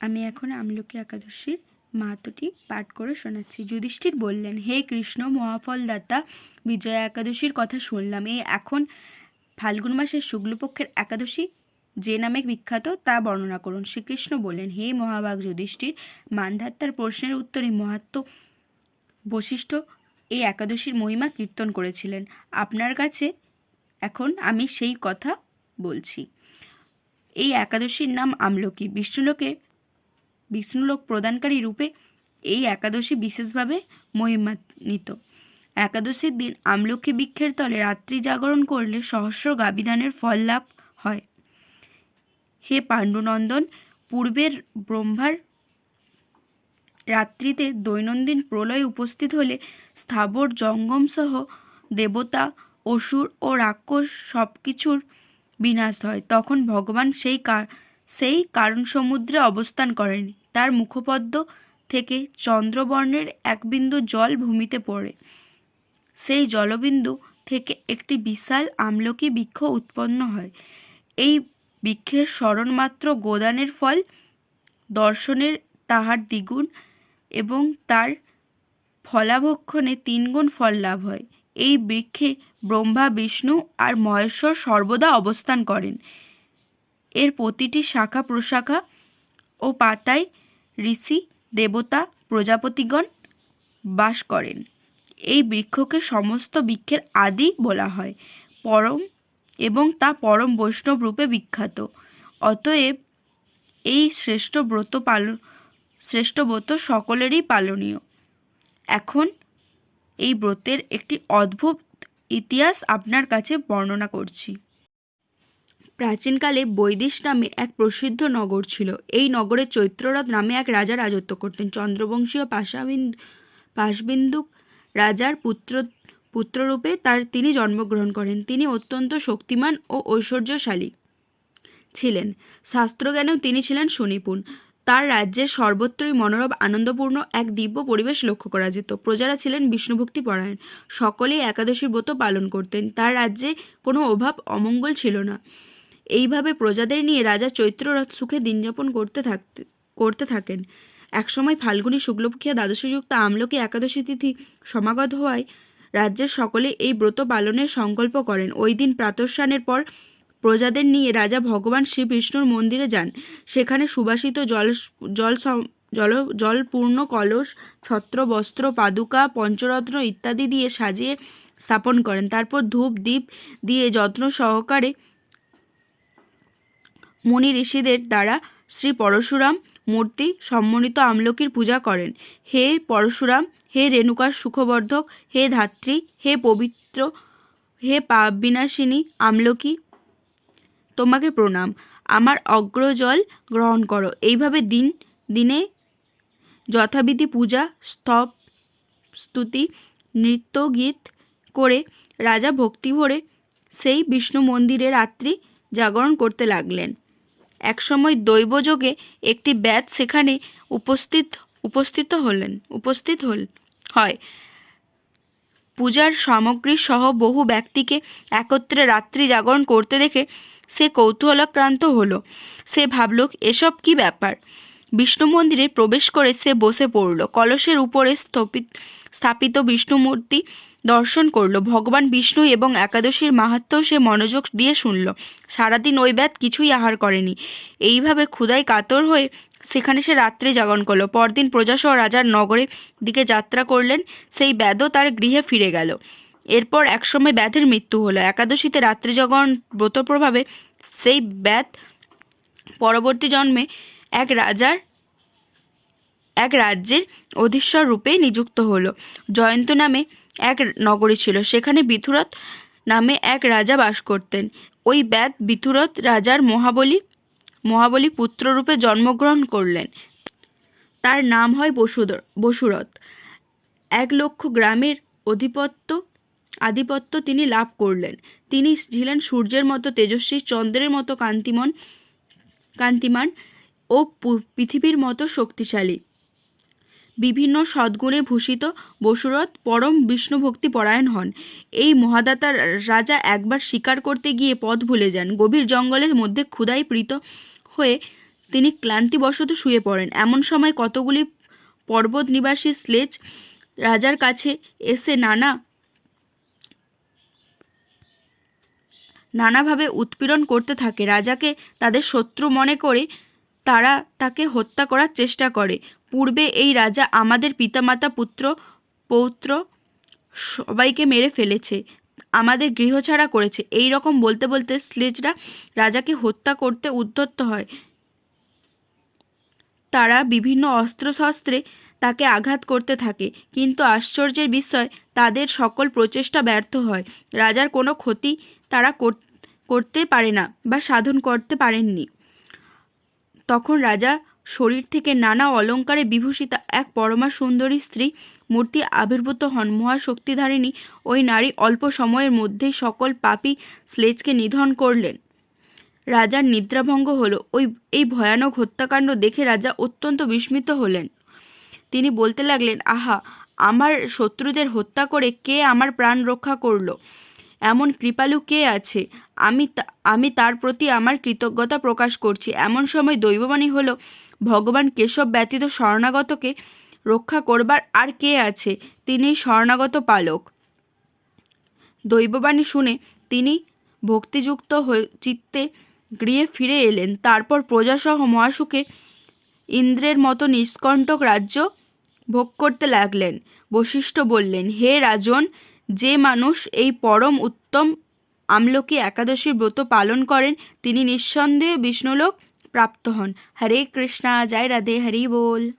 আমি এখন আমলকি একাদশীর মাহাত্মটি পাঠ করে শোনাচ্ছি। যুধিষ্ঠির বললেন, হে কৃষ্ণ, মহাফলদাতা, বিজয়া একাদশীর কথা শুনলাম। এই এখন ফাল্গুন মাসের শুক্লপক্ষের একাদশী যে নামে বিখ্যাত, তা বর্ণনা করুন। শ্রীকৃষ্ণ বললেন, হে মহাভাগ যুধিষ্ঠির, মান্ধাত্তার প্রশ্নের উত্তরে মহাত্ম বশিষ্ঠ এই একাদশীর মহিমা কীর্তন করেছিলেন। আপনার কাছে এখন আমি সেই কথা বলছি। এই একাদশীর নাম আমলকি। বিষ্ণুলোকে বিষ্ণুলোক প্রদানকারী রূপে এই একাদশী বিশেষভাবে মহিমান্বিত। একাদশীর দিন আমলকি বৃক্ষের তলে রাত্রি জাগরণ করলে সহস্র গাবিধানের ফল লাভ হয়। হে পাণ্ডুনন্দন, পূর্বের ব্রহ্মার রাত্রিতে দৈনন্দিন প্রলয় উপস্থিত হলে স্থাবর জঙ্গম সহ দেবতা, অসুর ও রাক্ষস সব কিছুর বিনাশ হয়। তখন ভগবান সেই সেই কারণ সমুদ্রে অবস্থান করেন। তার মুখপদ্ম থেকে চন্দ্রবর্ণের এক বিন্দু জল ভূমিতে পড়ে। সেই জলবিন্দু থেকে একটি বিশাল আমলকি বৃক্ষ উৎপন্ন হয়। এই বৃক্ষের স্মরণমাত্র গোদানের ফল, দর্শনের তাহার দ্বিগুণ এবং তার ফলাভক্ষণে তিনগুণ ফল লাভ হয়। এই বৃক্ষে ব্রহ্মা, বিষ্ণু আর মহেশ্বর সর্বদা অবস্থান করেন। এর প্রতিটি শাখা প্রশাখা ও পাতায় ঋষি, দেবতা, প্রজাপতিগণ বাস করেন। এই বৃক্ষকে সমস্ত বৃক্ষের আদি বলা হয়। পরম এবং তা পরম বৈষ্ণব রূপে বিখ্যাত। অতএব এই শ্রেষ্ঠ ব্রত পালন, শ্রেষ্ঠ ব্রত সকলেরই পালনীয়। এখন এই ব্রতের একটি অদ্ভুত ইতিহাস আপনার কাছে বর্ণনা করছি। প্রাচীনকালে বৈদিশ নামে এক প্রসিদ্ধ নগর ছিল। এই নগরে চৈত্ররথ নামে এক রাজা রাজত্ব করতেন। চন্দ্রবংশীয় পাশাবিন্দু, পাশবিন্দু রাজার পুত্র, পুত্ররূপে তার তিনি জন্মগ্রহণ করেন। তিনি অত্যন্ত শক্তিমান ও ঐশ্বর্যশালী ছিলেন। শাস্ত্রজ্ঞানেও তিনি ছিলেন সুনিপুণ। তার রাজ্যের সর্বত্রই মনোরম, আনন্দপূর্ণ এক দিব্য পরিবেশ লক্ষ্য করা যেত। প্রজারা ছিলেন বিষ্ণুভক্তি পরায়ণ সকলেই একাদশীর ব্রত পালন করতেন। তার রাজ্যে কোনো অভাব, অমঙ্গল ছিল না। এইভাবে প্রজাদের নিয়ে রাজা চৈত্ররথ সুখে দিনযাপন করতে থাকতে করতে থাকেন। একসময় ফাল্গুনী শুক্লপক্ষিয়া দ্বাদশীযুক্ত আমলকি একাদশী তিথি সমাগত হওয়ায় রাজ্যের সকলে এই ব্রত পালনের সংকল্প করেন। ওই দিন প্রাতঃস্নানের পর প্রজাদের নিয়ে রাজা ভগবান শ্রী বিষ্ণুর মন্দিরে যান। সেখানে সুবাসিত জল জল জল, জলপূর্ণ কলস, ছত্র, বস্ত্র, পাদুকা, পঞ্চরত্ন ইত্যাদি দিয়ে সাজিয়ে স্থাপন করেন। তারপর ধূপ দ্বীপ দিয়ে যত্ন সহকারে মুনি ঋষিদের দ্বারা শ্রী পরশুরাম মূর্তি সম্মানিত আমলকির পূজা করেন। হে পরশুরাম, হে রেণুকার সুখবর্ধক, হে ধাত্রী, হে পবিত্র, হে পাপ বিনাশিনী আমলকি, তোমাকে প্রণাম। আমার অগ্রজল গ্রহণ করো। এইভাবে দিন, দিনে যথাবিধি পূজা, স্তব, স্তুতি নৃত্য গীত করে রাজা ভক্তি ভরে সেই বিষ্ণু মন্দিরে রাত্রি জাগরণ করতে লাগলেন। একসময় দৈবযোগে একটি ব্যাধ সেখানে উপস্থিত উপস্থিত হলেন, উপস্থিত হল, হয়। পূজার সামগ্রী সহ বহু ব্যক্তিকে একত্রে রাত্রি জাগরণ করতে দেখে সে কৌতূহলাক্রান্ত হলো। সে ভাবল, এসব কি ব্যাপার? বিষ্ণু মন্দিরে প্রবেশ করে সে বসে পড়ল। কলসের উপরে স্থপিত স্থাপিত বিষ্ণু মূর্তি দর্শন করল। ভগবান বিষ্ণু এবং একাদশীর মাহাত্ম সে মনোযোগ দিয়ে শুনল। সারাদিন ওই ব্যাত কিছুই আহার করেনি। এইভাবে ক্ষুধায় কাতর হয়ে সেখানে সে রাত্রি জাগরণ করল। পরদিন প্রজাসহ রাজার নগরে দিকে যাত্রা করলেন। সেই ব্যাধও তার গৃহে ফিরে গেল। এরপর একসময় ব্যাধের মৃত্যু হলো। একাদশীতে রাত্রি জাগরণ ব্রত প্রভাবে সেই ব্যাধ পরবর্তী জন্মে এক রাজার, এক রাজ্যের অধীশ্বর রূপে নিযুক্ত হল। জয়ন্ত নামে এক নগরী ছিল। সেখানে বিথুরথ নামে এক রাজা বাস করতেন। ওই ব্যাদ বিথুরথ রাজার মহাবলী মহাবলী পুত্ররূপে জন্মগ্রহণ করলেন। তার নাম হয় বসুধর, বসুরথ। এক লক্ষ গ্রামের অধিপত্য, আধিপত্য তিনি লাভ করলেন। তিনি ছিলেন সূর্যের মতো তেজস্বী, চন্দ্রের মতো কান্তিমন, কান্তিমান ও পৃথিবীর মতো শক্তিশালী। বিভিন্ন সদ্গুণে ভূষিত বসুরথ পরম বিষ্ণুভক্তি পরায়ণ হন। এই মহাদাতার রাজা একবার শিকার করতে গিয়ে পথ ভুলে যান। গভীর জঙ্গলের মধ্যে ক্ষুধায় প্রীত হয়ে তিনি ক্লান্তিবশত শুয়ে পড়েন। এমন সময় কতগুলি পর্বত নিবাসী স্লেজ রাজার কাছে এসে নানা, নানাভাবে উৎপীড়ন করতে থাকে। রাজাকে তাদের শত্রু মনে করে তারা তাকে হত্যা করার চেষ্টা করে। পূর্বে এই রাজা আমাদের পিতামাতা পুত্র, পৌত্র সবাইকে মেরে ফেলেছে, আমাদের গৃহছাড়া করেছে। এই রকম বলতে বলতে স্লেজরা রাজাকে হত্যা করতে উদ্যত হয়। তারা বিভিন্ন অস্ত্রশস্ত্রে তাকে আঘাত করতে থাকে। কিন্তু আশ্চর্যের বিষয়, তাদের সকল প্রচেষ্টা ব্যর্থ হয়। রাজার কোনো ক্ষতি তারা কর- করতে পারে না বা সাধন করতে পারেননি। তখন রাজা শরীর থেকে নানা অলঙ্কারে বিভূষিতা এক পরমা সুন্দরী স্ত্রী মূর্তি আবির্ভূত হন। মহাশক্তিধারিণী ওই নারী অল্প সময়ের মধ্যেই সকল পাপী স্লেজকে নিধন করলেন। রাজার নিদ্রাভঙ্গ হলো। ওই, এই ভয়ানক হত্যাকাণ্ড দেখে রাজা অত্যন্ত বিস্মিত হলেন। তিনি বলতে লাগলেন, আহা, আমার শত্রুদের হত্যা করে কে আমার প্রাণ রক্ষা করল? এমন কৃপালু কে আছে? আমি আমি তার প্রতি আমার কৃতজ্ঞতা প্রকাশ করছি। এমন সময় দৈববাণী হলো, ভগবান কেশব ব্যতীত শরণাগতকে রক্ষা করবার আর কে আছে? তিনি শরণাগত পালক। দৈববাণী শুনে তিনি ভক্তিযুক্ত চিত্তে গৃহে ফিরে এলেন। তারপর প্রজাসহ মহাসুখে ইন্দ্রের মতো নিষ্কণ্টক রাজ্য ভোগ করতে লাগলেন। বশিষ্ঠ বললেন, হে রাজন যে মানুষ এই পরম উত্তম আমলকি একাদশী ব্রত পালন করেন, তিনি নিঃসন্দেহে বিষ্ণুলোক প্রাপ্ত হন। হরে কৃষ্ণা, জয় রাধে, হরি বল।